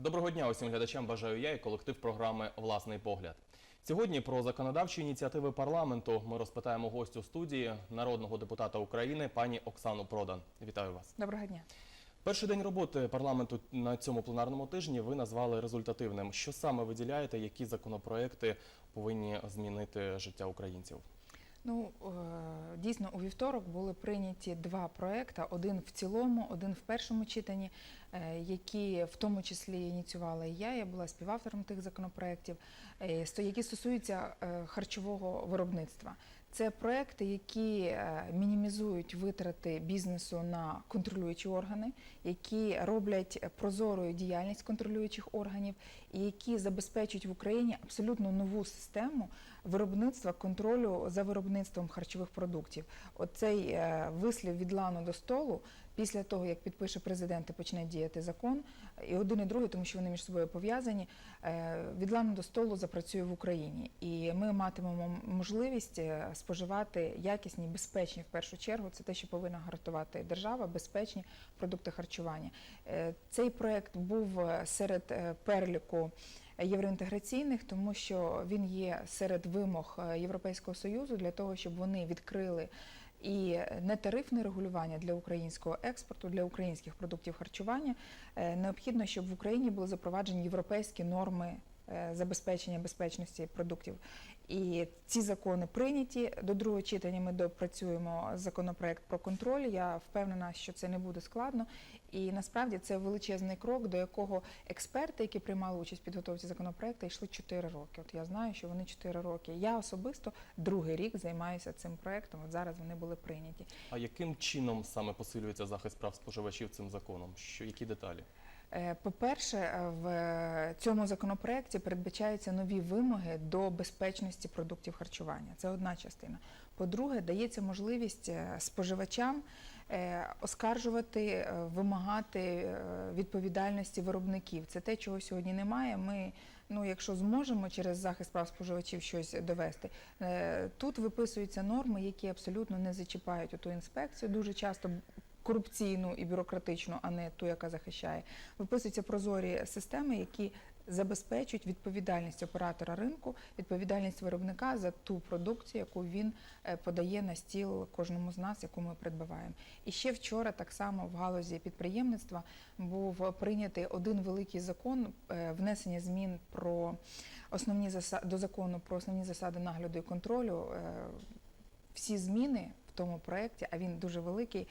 Доброго дня усім глядачам. Бажаю я і колектив програми Власний погляд. Сьогодні про законодавчі ініціативи парламенту ми розпитаємо гостю студії народного депутата України пані Оксану Продан. Вітаю вас. Доброго дня. Перший день роботи парламенту на цьому пленарному тижні ви назвали результативним. Що саме виділяєте, які законопроекти повинні змінити життя українців? Ну е, дійсно у вівторок були прийняті два проекти: один в цілому, один в першому читанні, е, які в тому числі ініціювала і я. Я була співавтором тих законопроєктів, е, які стосуються харчового виробництва. Це проекти, які мінімізують витрати бізнесу на контролюючі органи, які роблять прозорою діяльність контролюючих органів, і які забезпечують в Україні абсолютно нову систему виробництва контролю за виробництвом харчових продуктів. Оцей е, вислів від лану до столу. Після того, як підпише президент і почне діяти закон, і один і другий, тому що вони між собою пов'язані, е, від лану до столу запрацює в Україні. І ми матимемо можливість е, споживати якісні, безпечні в першу чергу. Це те, що повинна гарантувати держава, безпечні продукти харчування. Цей проект був серед е, переліку євроінтеграційних, тому що він є серед вимог е, Європейського союзу для того, щоб вони відкрили і нетарифне регулювання для українського експорту, для українських продуктів харчування. Е, Необхідно, щоб в Україні були запроваджені європейські норми забезпечення безпечності продуктів. І ці закони прийняті. До другого читання ми допрацюємо законопроект про контроль. Я впевнена, що це не буде складно. І насправді це величезний крок, до якого експерти, які приймали участь в підготовці законопроекту, йшли 4 роки. От я знаю, що вони 4 роки. Я особисто другий рік займаюся цим проектом. От зараз вони були прийняті. А яким чином саме посилюється захист прав споживачів цим законом? Що які деталі? Е, По-перше, е, в цьому законопроекті передбачаються нові вимоги до безпечності продуктів харчування. Це одна частина. По-друге, дається можливість е, споживачам оскаржувати, вимагати відповідальності виробників. Це те, чого сьогодні немає. Ми, ну, якщо зможемо через захист прав споживачів щось довести, тут виписуються норми, які абсолютно не зачіпають ту інспекцію. Дуже часто корупційну і бюрократичну, а не ту, яка захищає. Виписуються прозорі системи, які забезпечують відповідальність оператора ринку, відповідальність виробника за ту продукцію, яку він е, подає на стіл кожному з нас, яку ми придбаваємо. І ще вчора так само в галузі підприємництва був прийнятий один великий закон е, внесення змін про основні засади до закону про основні засади нагляду і контролю. Е, Всі зміни в тому проєкті, а він дуже великий,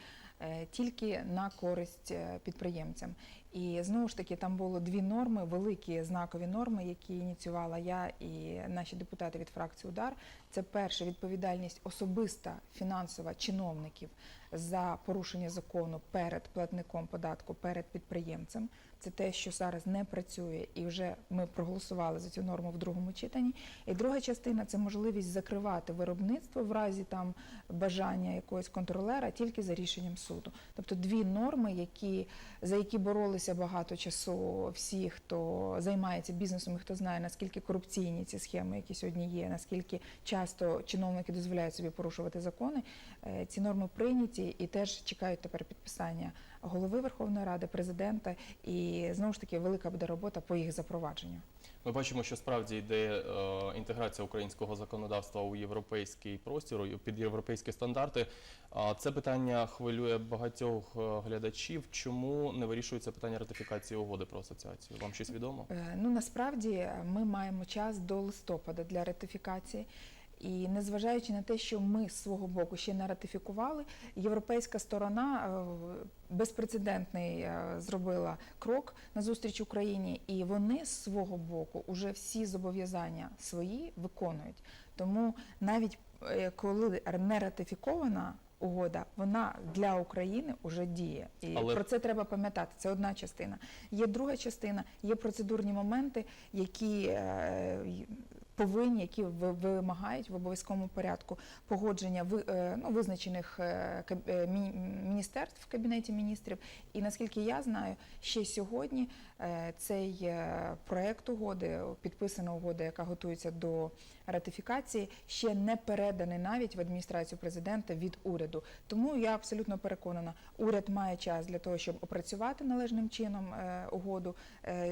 тільки на користь е, підприємцям. І знову ж таки там було дві норми, великі знакові норми, які ініціювала я і наші депутати від фракції Удар. Це перше відповідальність особиста фінансова чиновників за порушення закону перед платником податку, перед підприємцем. Це те, що зараз не працює, і вже ми проголосували за цю норму в другому читанні. І друга частина це можливість закривати виробництво в разі там бажання якогось контролера тільки за рішенням суду. Тобто дві норми, які за які боролися багато часу всі, хто займається бізнесом, і хто знає наскільки корупційні ці схеми, які сьогодні є, наскільки часто чиновники дозволяють собі порушувати закони. Е, Ці норми прийняті і теж чекають тепер підписання голови Верховної Ради, президента, і знову ж таки велика буде робота по їх запровадженню. Ми бачимо, що справді йде е, інтеграція українського законодавства у європейський простір, під європейські стандарти. Це питання хвилює багатьох е, глядачів. Чому не вирішується питання ратифікації угоди про асоціацію? Вам щось відомо? Ну насправді ми маємо час до листопада для ратифікації. І незважаючи на те, що ми з свого боку ще не ратифікували, європейська сторона е, безпрецедентний е, зробила крок на зустріч Україні, і вони з свого боку вже всі зобов'язання свої виконують. Тому навіть е, коли не ратифікована угода, вона для України вже діє. І Але- про це треба пам'ятати. Це одна частина. Є друга частина, є процедурні моменти, які повинні, які ви- вимагають в обов'язковому порядку погодження е, ну, визначених е, е, мі- міністерств в кабінеті міністрів. І наскільки я знаю, ще сьогодні цей проект угоди, підписана угода, яка готується до ратифікації, ще не переданий навіть в адміністрацію президента від уряду. Тому я абсолютно переконана, уряд має час для того, щоб опрацювати належним чином угоду,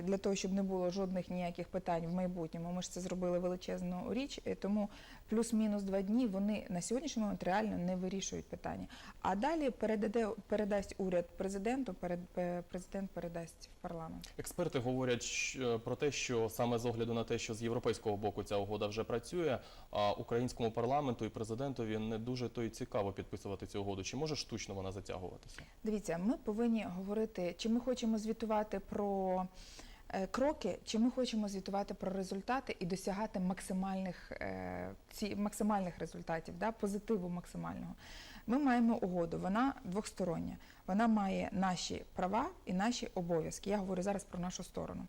для того, щоб не було жодних ніяких питань в майбутньому. Ми ж це зробили величезну річ, е, тому плюс-мінус два дні вони на сьогоднішній момент реально не вирішують питання. А далі передаде передасть уряд президенту, перед е, президент передасть в парламент. Експерти говорять про те, що саме з огляду на те, що з європейського боку ця угода вже працює, а українському парламенту і президентові не дуже то й цікаво підписувати цю угоду. Чи може штучно вона затягуватися? Дивіться, ми повинні говорити, чи ми хочемо звітувати про е, кроки, чи ми хочемо звітувати про результати і досягати максимальних, е, ці, максимальних результатів, да, позитиву максимального. Ми маємо угоду, вона двостороння. Вона має наші права і наші обов'язки. Я говорю зараз про нашу сторону.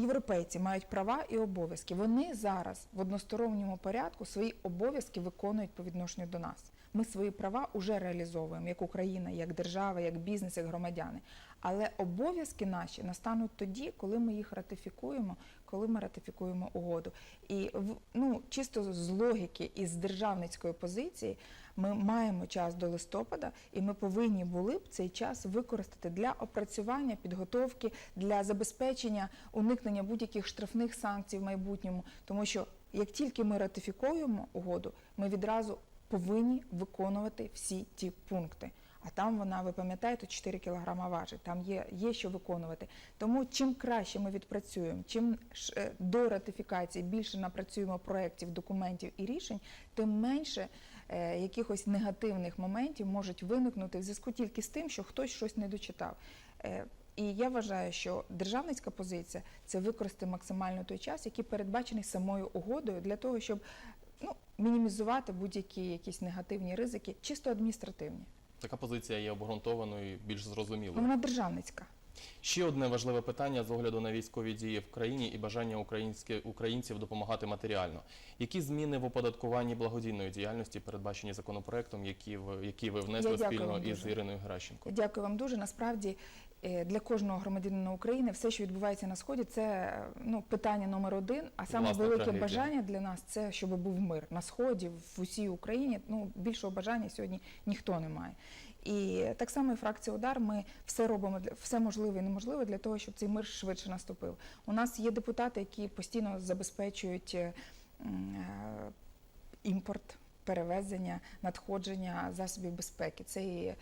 Європейці мають права і обов'язки. Вони зараз в односторонньому порядку свої обов'язки виконують по відношенню до нас. Ми свої права вже реалізовуємо як Україна, як держава, як бізнес, як громадяни. Але обов'язки наші настануть тоді, коли ми їх ратифікуємо, коли ми ратифікуємо угоду. І ну, чисто з логіки і з державницької позиції ми маємо час до листопада, і ми повинні були б цей час використати для опрацювання, підготовки, для забезпечення уникнення будь-яких штрафних санкцій в майбутньому. Тому що як тільки ми ратифікуємо угоду, ми відразу повинні виконувати всі ті пункти. А там вона, ви пам'ятаєте, 4 кілограма важить. Там є, є що виконувати. Тому чим краще ми відпрацюємо, чим е, до ратифікації більше напрацюємо проєктів, документів і рішень, тим менше якихось негативних моментів можуть виникнути в зв'язку тільки з тим, що хтось щось не дочитав. Е, і я вважаю, що державницька позиція це використати максимально той час, який передбачений самою угодою, для того, щоб ну, мінімізувати будь-які якісь негативні ризики, чисто адміністративні. Така позиція є обґрунтованою і більш зрозумілою. вона державницька. Ще одне важливе питання з огляду на військові дії в країні і бажання українців допомагати матеріально. Які зміни в оподаткуванні благодійної діяльності передбачені законопроектом, які ви, які ви внесли Я дякую спільно вам із дуже. Іриною Геращенко? Дякую вам дуже. Насправді е, для кожного громадянина України все, що відбувається на сході, це ну питання номер один. А саме Власна велике трагедія. бажання для нас це щоб був мир на сході, в усій Україні. Ну більшого бажання сьогодні ніхто не має. І так само і фракція удар. Ми все робимо все можливе і неможливе для того, щоб цей мир швидше наступив. У нас є депутати, які постійно забезпечують е, е, імпорт. Перевезення, надходження засобів безпеки. Це і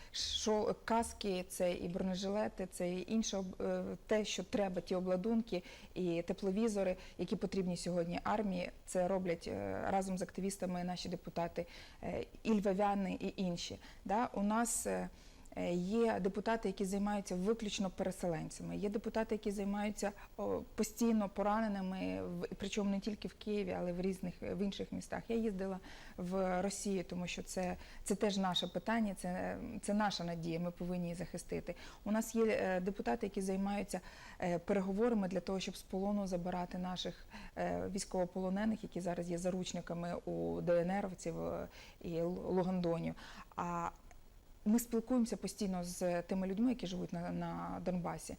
каски, це і бронежилети, це і інше е, те, що треба, ті обладунки і тепловізори, які потрібні сьогодні армії. Це роблять е, разом з активістами наші депутати е, і львов'яни, і інші. Да? У нас є депутати, які займаються виключно переселенцями. Є депутати, які займаються постійно пораненими, причому не тільки в Києві, але в різних в інших містах. Я їздила в Росію, тому що це, це теж наше питання, це, це наша надія. Ми повинні її захистити. У нас є е, депутати, які займаються е, переговорами для того, щоб з полону забирати наших е, військовополонених, які зараз є заручниками у ДНРовців е, і Лугандонів. А ми спілкуємося постійно з тими людьми, які живуть на, на Донбасі,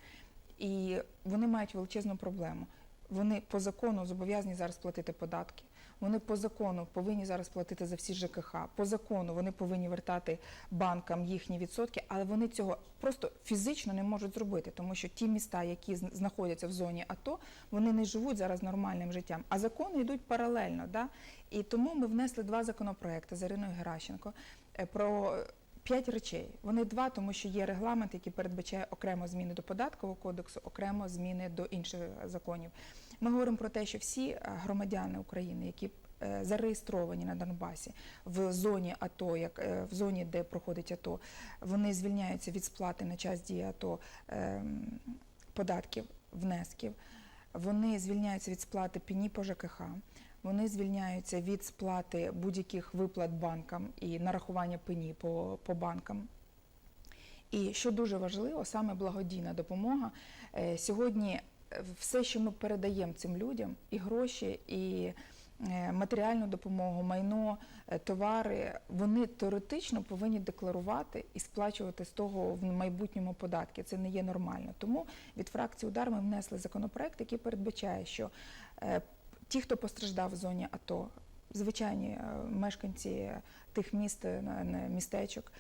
і вони мають величезну проблему. Вони по закону зобов'язані зараз платити податки. Вони по закону повинні зараз платити за всі ЖКХ. По закону вони повинні вертати банкам їхні відсотки, але вони цього просто фізично не можуть зробити, тому що ті міста, які зн- знаходяться в зоні АТО, вони не живуть зараз нормальним життям. А закони йдуть паралельно. Да? І тому ми внесли два законопроекти з Іриною Геращенко е, про п'ять речей. Вони два, тому що є регламент, який передбачає окремо зміни до податкового кодексу, окремо зміни до інших законів. Ми говоримо про те, що всі е, громадяни України, які е, зареєстровані на Донбасі в зоні АТО, як е, в зоні, де проходить АТО, вони звільняються від сплати на час дії АТО ем, податків, внесків. Вони звільняються від сплати пені по ЖКХ. Вони звільняються від сплати будь-яких виплат банкам і нарахування пені по, по банкам. І що дуже важливо, саме благодійна допомога. Е, Сьогодні е, все, що ми передаємо цим людям, і гроші, і е, матеріальну допомогу, майно, товари, вони теоретично повинні декларувати і сплачувати з того в майбутньому податки. Це не є нормально. Тому від фракції удар ми внесли законопроект, який передбачає, що ті, хто постраждав в зоні АТО, звичайні е, мешканці тих міст, е, містечок.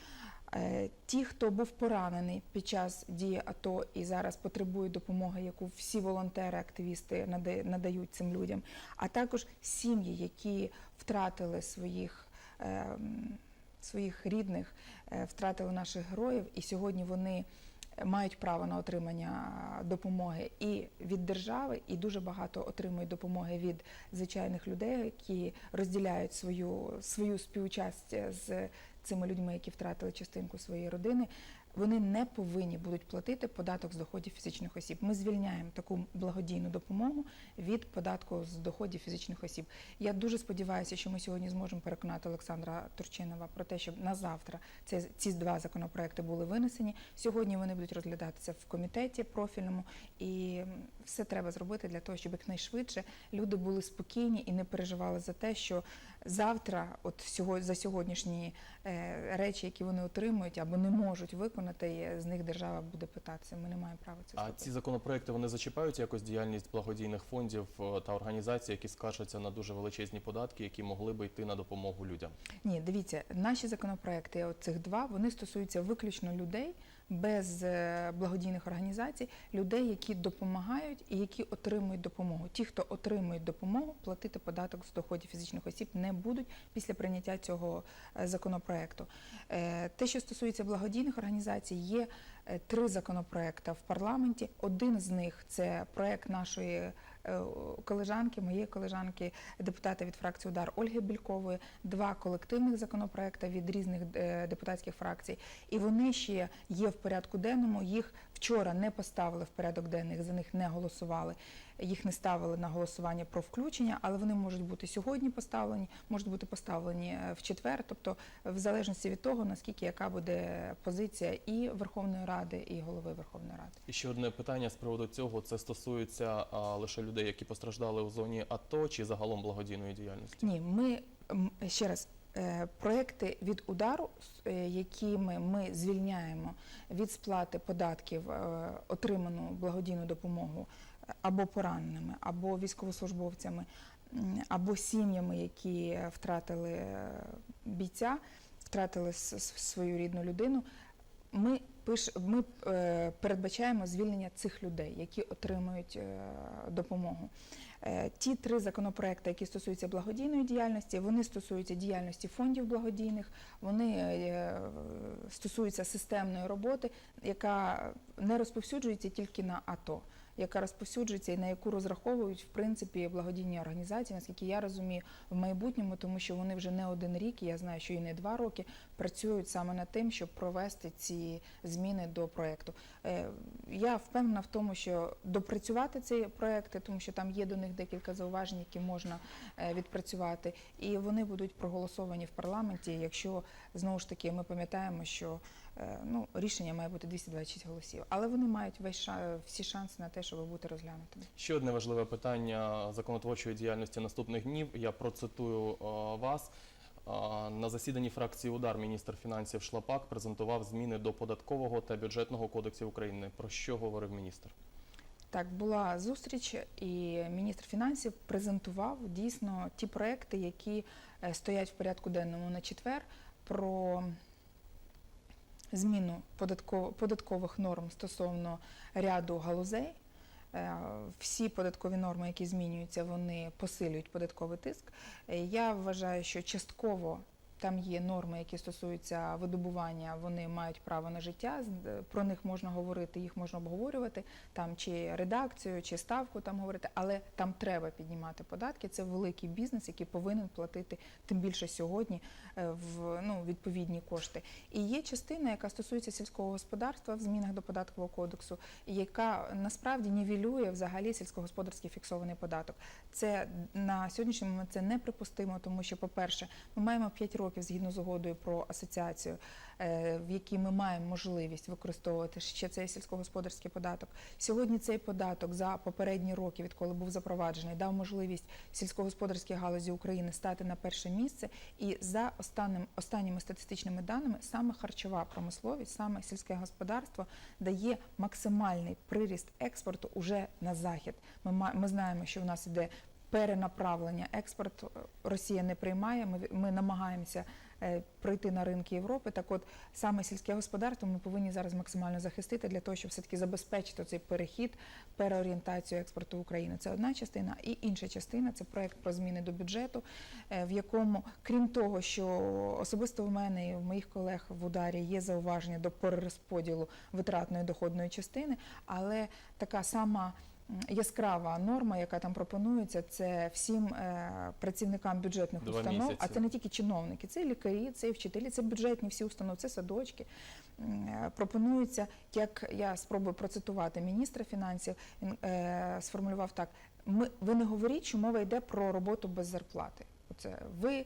Е, Ті, хто був поранений під час дії АТО і зараз потребує допомоги, яку всі волонтери, активісти нада- надають цим людям, а також сім'ї, які втратили своїх, е, своїх рідних, втратили наших героїв, і сьогодні вони мають право на отримання допомоги і від держави, і дуже багато отримують допомоги від звичайних людей, які розділяють свою, свою співучасть з цими людьми, які втратили частинку своєї родини. Вони не повинні будуть платити податок з доходів фізичних осіб. Ми звільняємо таку благодійну допомогу від податку з доходів фізичних осіб. Я дуже сподіваюся, що ми сьогодні зможемо переконати Олександра Турчинова про те, щоб на завтра ці, ці два законопроекти були винесені. Сьогодні вони будуть розглядатися в комітеті профільному, і все треба зробити для того, щоб якнайшвидше люди були спокійні і не переживали за те, що завтра, от сього- за сьогоднішні е, речі, які вони отримують або не можуть виконати, і з них держава буде питатися. Ми не маємо права це А ці законопроекти вони зачіпають якось діяльність благодійних фондів е, та організацій, які скаржаться на дуже величезні податки, які могли би йти на допомогу людям. Ні, дивіться, наші законопроекти, оцих цих два, вони стосуються виключно людей без е, благодійних організацій, людей, які допомагають і які отримують допомогу. Ті, хто отримують допомогу, платити податок з доходів фізичних осіб не будуть після прийняття цього е, законопроекту. Е, Те, що стосується благодійних організацій, є три законопроекти в парламенті. Один з них це проект нашої колежанки, моєї колежанки, депутата від фракції Удар Ольги Бількової, два колективних законопроекти від різних е, депутатських фракцій. І вони ще є в порядку денному. Їх вчора не поставили в порядок денний, за них не голосували. Їх не ставили на голосування про включення, але вони можуть бути сьогодні поставлені, можуть бути поставлені е, в четвер, тобто в залежності від того, наскільки яка буде позиція і Верховної Ради, і голови Верховної Ради. І ще одне питання з приводу цього: це стосується а, лише людей, які постраждали у зоні АТО, чи загалом благодійної діяльності? Ні, ми ще раз. е, Проекти від удару, е, якими ми звільняємо від сплати податків отриману благодійну допомогу або пораненими, або військовослужбовцями, або сім'ями, які втратили е, бійця, втратили свою рідну людину. Ми пиш, ми е, передбачаємо звільнення цих людей, які отримують е, допомогу. Ті три законопроекти, які стосуються благодійної діяльності, вони стосуються діяльності фондів благодійних, вони стосуються системної роботи, яка не розповсюджується тільки на АТО, яка розповсюджується і на яку розраховують в принципі благодійні організації, наскільки я розумію, в майбутньому, тому що вони вже не один рік, я знаю, що і не два роки працюють саме над тим, щоб провести ці зміни до проекту. Е, Я впевнена в тому, що допрацювати ці проекти, тому що там є до них декілька зауважень, які можна е, відпрацювати, і вони будуть проголосовані в парламенті, якщо знову ж таки ми пам'ятаємо, що ну, рішення має бути 226 голосів, але вони мають весь ша- всі шанси на те, щоб бути розглянутими. Ще одне важливе питання законотворчої діяльності наступних днів. Я процитую е, вас. Е, На засіданні фракції Удар міністр фінансів Шлапак презентував зміни до податкового та бюджетного кодексів України. Про що говорив міністр? Так, була зустріч, і міністр фінансів презентував дійсно ті проекти, які е, стоять в порядку денному на четвер, про зміну податкових норм стосовно ряду галузей. Е, Всі податкові норми, які змінюються, вони посилюють податковий тиск. Е, Я вважаю, що частково там є норми, які стосуються видобування, вони мають право на життя. е, Про них можна говорити, їх можна обговорювати, там чи редакцію, чи ставку там говорити, але там треба піднімати податки. Це великий бізнес, який повинен платити тим більше сьогодні е, в ну, відповідні кошти. І є частина, яка стосується сільського господарства в змінах до податкового кодексу, яка насправді нівелює взагалі сільськогосподарський фіксований податок. Це на сьогоднішній момент це неприпустимо, тому що, по-перше, ми маємо 5 років років згідно з угодою про асоціацію, е, в якій ми маємо можливість використовувати ще цей сільськогосподарський податок. Сьогодні цей податок за попередні роки, відколи був запроваджений, дав можливість сільськогосподарській галузі України стати на перше місце. І за останнім, останніми статистичними даними, саме харчова промисловість, саме сільське господарство дає максимальний приріст експорту уже на захід. Ми, ми знаємо, що у нас іде перенаправлення експорту. Росія не приймає. Ми, ми намагаємося е, пройти на ринки Європи. Так от саме сільське господарство ми повинні зараз максимально захистити для того, щоб все таки забезпечити цей перехід, переорієнтацію експорту України. Це одна частина, і інша частина це проект про зміни до бюджету, е, в якому, крім того, що особисто в мене і в моїх колег в ударі є зауваження до перерозподілу витратної доходної частини, але така сама. Яскрава норма, яка там пропонується, це всім е, працівникам бюджетних Два установ, місяці. а це не тільки чиновники, це і лікарі, це і вчителі, це бюджетні всі установи, це садочки. Е, Пропонується, як я спробую процитувати міністра фінансів, він е, сформулював так: ми ви не говоріть, що мова йде про роботу без зарплати. Оце ви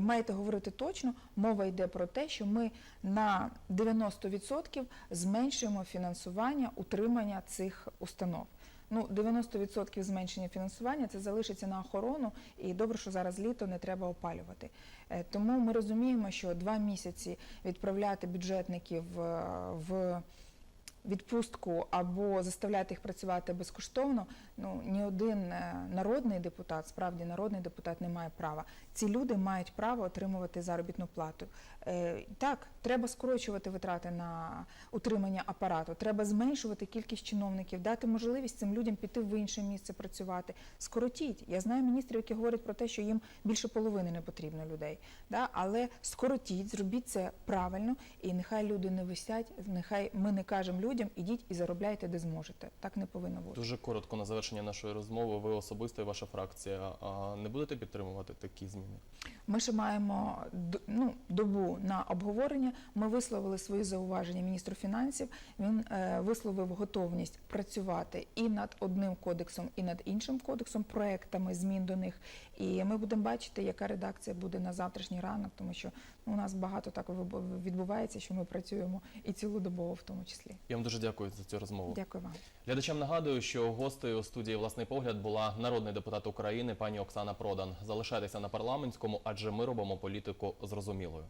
маєте говорити точно. Мова йде про те, що ми на 90% зменшуємо фінансування утримання цих установ. Ну, 90% зменшення фінансування це залишиться на охорону, і добре, що зараз літо не треба опалювати. Е, Тому ми розуміємо, що два місяці відправляти бюджетників е, в відпустку або заставляти їх працювати безкоштовно, ну ні один е, народний депутат, справді народний депутат не має права. Ці люди мають право отримувати заробітну плату. Е, Так, треба скорочувати витрати на утримання апарату, треба зменшувати кількість чиновників, дати можливість цим людям піти в інше місце працювати. Скоротіть. Я знаю міністрів, які говорять про те, що їм більше половини не потрібно людей. Але скоротіть, зробіть це правильно, і нехай люди не висять, нехай ми не кажемо людям, ідіть і заробляйте, де зможете. Так не повинно бути. Дуже коротко на завершення нашої розмови. Ви особисто і ваша фракція не будете підтримувати такі зміни? Ми ще маємо ну, добу на обговорення. Ми висловили свої зауваження міністру фінансів. Він е, висловив готовність працювати і над одним кодексом, і над іншим кодексом, проектами змін до них. І ми будемо бачити, яка редакція буде на завтрашній ранок, тому що ну, у нас багато так відбувається, що ми працюємо і цілодобово в тому числі. Я вам дуже дякую за цю розмову. Дякую вам. Глядачам нагадую, що гостею у студії власний погляд була народний депутат України пані Оксана Продан. Залишайтеся на парламентському, адже ми робимо політику зрозумілою.